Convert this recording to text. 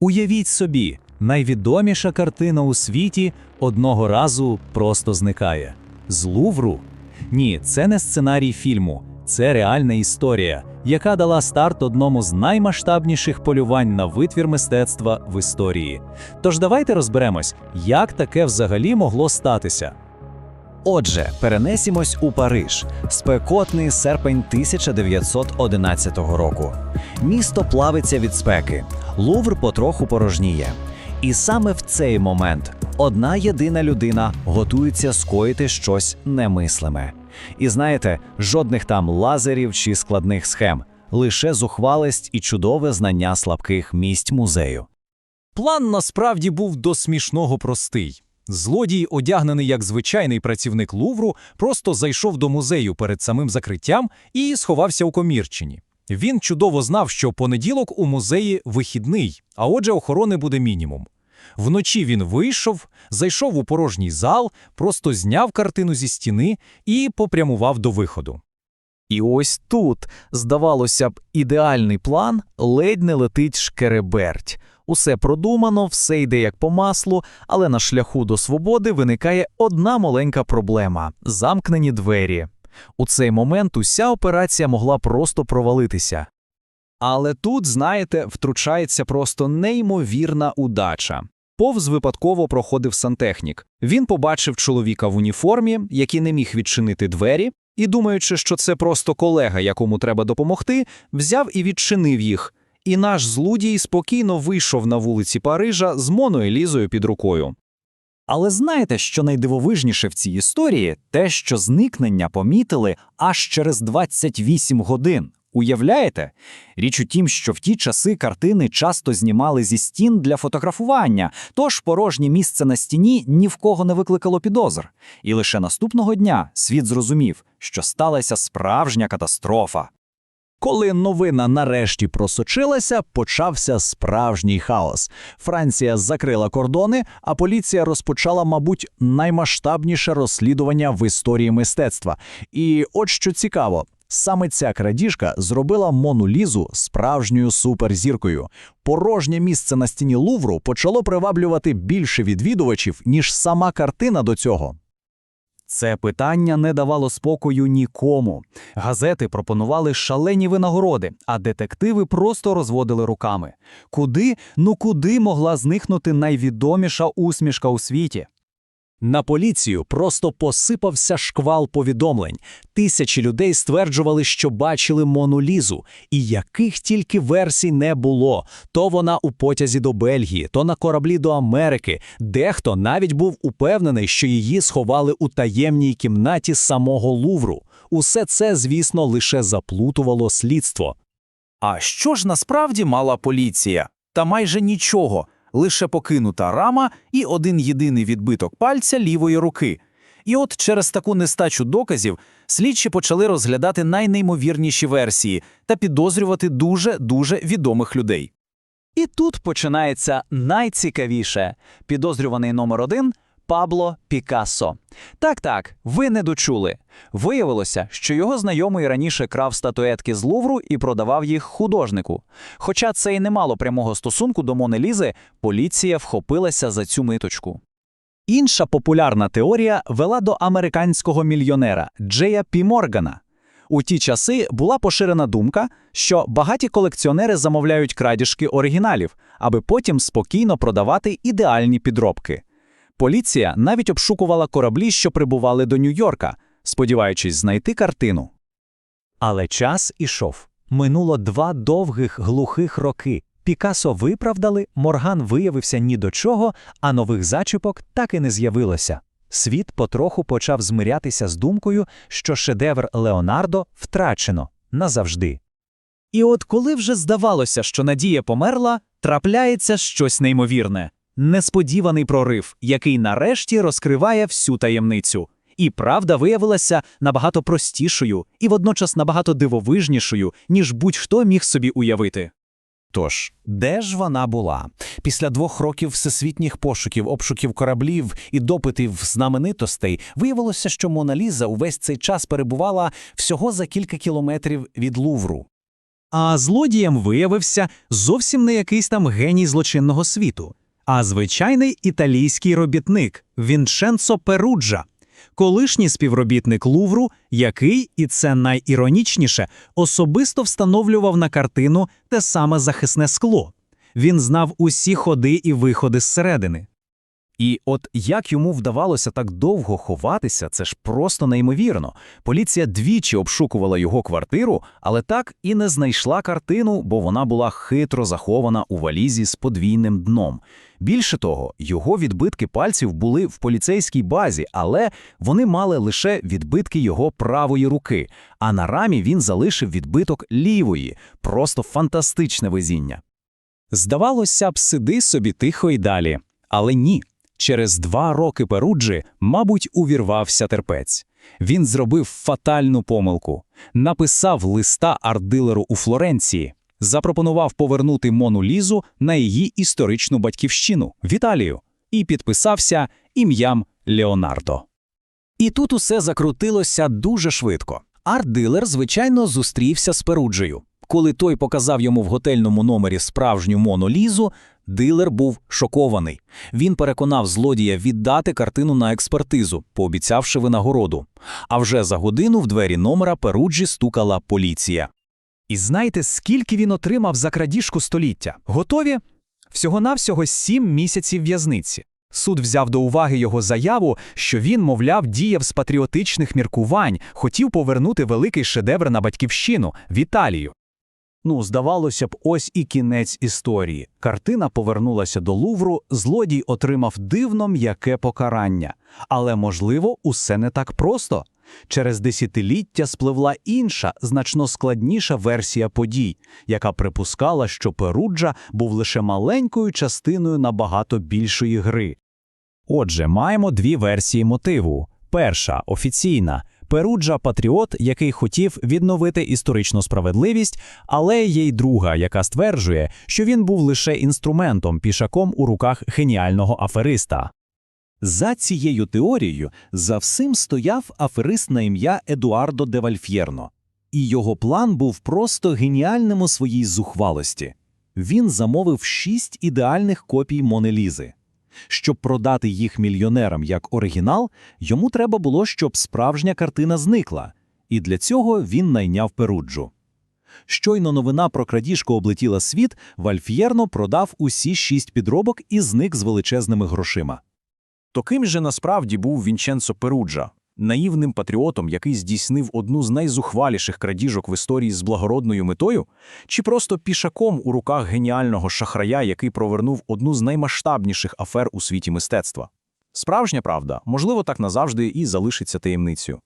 Уявіть собі, найвідоміша картина у світі одного разу просто зникає. З Лувру? Ні, це не сценарій фільму, це реальна історія, яка дала старт одному з наймасштабніших полювань на витвір мистецтва в історії. Тож давайте розберемось, як таке взагалі могло статися. Отже, перенесімось у Париж. Спекотний серпень 1911 року. Місто плавиться від спеки, Лувр потроху порожніє. І саме в цей момент одна єдина людина готується скоїти щось немислиме. І знаєте, жодних там лазерів чи складних схем, лише зухвалість і чудове знання слабких місць музею. План насправді був до смішного простий. Злодій, одягнений як звичайний працівник Лувру, просто зайшов до музею перед самим закриттям і сховався у комірчині. Він чудово знав, що понеділок у музеї вихідний, а отже, охорони буде мінімум. Вночі він вийшов, зайшов у порожній зал, просто зняв картину зі стіни і попрямував до виходу. І ось тут, здавалося б, ідеальний план ледь не летить шкереберть. Усе продумано, все йде як по маслу, але на шляху до свободи виникає одна маленька проблема замкнені двері. У цей момент уся операція могла просто провалитися. Але тут, знаєте, втручається просто неймовірна удача. Повз випадково проходив сантехнік. Він побачив чоловіка в уніформі, який не міг відчинити двері, і, думаючи, що це просто колега, якому треба допомогти, взяв і відчинив їх. І наш злодій спокійно вийшов на вулиці Парижа з Моною Лізою під рукою. Але знаєте, що найдивовижніше в цій історії? Те, що зникнення помітили аж через 28 годин. Уявляєте? Річ у тім, що в ті часи картини часто знімали зі стін для фотографування, тож порожнє місце на стіні ні в кого не викликало підозр. І лише наступного дня світ зрозумів, що сталася справжня катастрофа. Коли новина нарешті просочилася, почався справжній хаос. Франція закрила кордони, а поліція розпочала, мабуть, наймасштабніше розслідування в історії мистецтва. І от що цікаво. Саме ця крадіжка зробила Мону Лізу справжньою суперзіркою. Порожнє місце на стіні Лувру почало приваблювати більше відвідувачів, ніж сама картина до цього. Це питання не давало спокою нікому. Газети пропонували шалені винагороди, а детективи просто розводили руками. Куди, ну куди могла зникнути найвідоміша усмішка у світі? На поліцію просто посипався шквал повідомлень. Тисячі людей стверджували, що бачили Мону Лізу, і яких тільки версій не було. То вона у потязі до Бельгії, то на кораблі до Америки. Дехто навіть був упевнений, що її сховали у таємній кімнаті самого Лувру. Усе це, звісно, лише заплутувало слідство. А що ж насправді мала поліція? Та майже нічого, лише покинута рама і один єдиний відбиток пальця лівої руки. І от через таку нестачу доказів слідчі почали розглядати найнеймовірніші версії та підозрювати дуже-дуже відомих людей. І тут починається найцікавіше. Підозрюваний номер один Пабло Пікассо. Так, так, ви не дочули. Виявилося, що його знайомий раніше крав статуетки з Лувру і продавав їх художнику. Хоча це й не мало прямого стосунку до Мони Лізи, поліція вхопилася за цю миточку. Інша популярна теорія вела до американського мільйонера Джея Пі Моргана. У ті часи була поширена думка, що багаті колекціонери замовляють крадіжки оригіналів, аби потім спокійно продавати ідеальні підробки. Поліція навіть обшукувала кораблі, що прибували до Нью-Йорка, сподіваючись знайти картину. Але час ішов. Минуло два довгих глухих роки. Пікасо виправдали, Морган виявився ні до чого, а нових зачіпок так і не з'явилося. Світ потроху почав змирятися з думкою, що шедевр Леонардо втрачено назавжди. І от коли вже здавалося, що надія померла, трапляється щось неймовірне несподіваний прорив, який нарешті розкриває всю таємницю. І правда виявилася набагато простішою і водночас набагато дивовижнішою, ніж будь-хто міг собі уявити. Тож, де ж вона була? Після двох років всесвітніх пошуків, обшуків кораблів і допитів знаменитостей виявилося, що Мона Ліза увесь цей час перебувала всього за кілька кілометрів від Лувру. А злодієм виявився зовсім не якийсь там геній злочинного світу, а звичайний італійський робітник Вінченцо Перуджа, колишній співробітник Лувру, який, і це найіронічніше, особисто встановлював на картину те саме захисне скло. Він знав усі ходи і виходи зсередини. І от як йому вдавалося так довго ховатися, це ж просто неймовірно. Поліція двічі обшукувала його квартиру, але так і не знайшла картину, бо вона була хитро захована у валізі з подвійним дном. Більше того, його відбитки пальців були в поліцейській базі, але вони мали лише відбитки його правої руки, а на рамі він залишив відбиток лівої. Просто фантастичне везіння. Здавалося б, сиди собі тихо й далі. Але ні. Через два роки Перуджі, мабуть, увірвався терпець. Він зробив фатальну помилку. Написав листа арт-дилеру у Флоренції, запропонував повернути Мону Лізу на її історичну батьківщину в Італію і підписався ім'ям Леонардо. І тут усе закрутилося дуже швидко. Арт-дилер, звичайно, зустрівся з Перуджею. Коли той показав йому в готельному номері справжню Мону Лізу, дилер був шокований. Він переконав злодія віддати картину на експертизу, пообіцявши винагороду. А вже за годину в двері номера Перуджі стукала поліція. І знаєте, скільки він отримав за крадіжку століття? Готові? Всього-навсього сім місяців в'язниці. Суд взяв до уваги його заяву, що він, мовляв, діяв з патріотичних міркувань, хотів повернути великий шедевр на батьківщину в Італію. Ну, здавалося б, ось і кінець історії. Картина повернулася до Лувру, злодій отримав дивно м'яке покарання. Але, можливо, усе не так просто. Через десятиліття спливла інша, значно складніша версія подій, яка припускала, що Перуджа був лише маленькою частиною набагато більшої гри. Отже, маємо дві версії мотиву. Перша офіційна. Перуджа патріот, який хотів відновити історичну справедливість, але є й друга, яка стверджує, що він був лише інструментом, пішаком у руках геніального афериста. За цією теорією за всім стояв аферист на ім'я Едуардо де Вальф'єрно. І його план був просто геніальним у своїй зухвалості. Він замовив шість ідеальних копій Монелізи. Щоб продати їх мільйонерам як оригінал, йому треба було, щоб справжня картина зникла, і для цього він найняв Перуджу. Щойно новина про крадіжку облетіла світ, Вальф'єрно продав усі шість підробок і зник з величезними грошима. То ким же насправді був Вінченцо Перуджа? Наївним патріотом, який здійснив одну з найзухваліших крадіжок в історії з благородною метою? Чи просто пішаком у руках геніального шахрая, який провернув одну з наймасштабніших афер у світі мистецтва? Справжня правда, можливо, так назавжди і залишиться таємницею.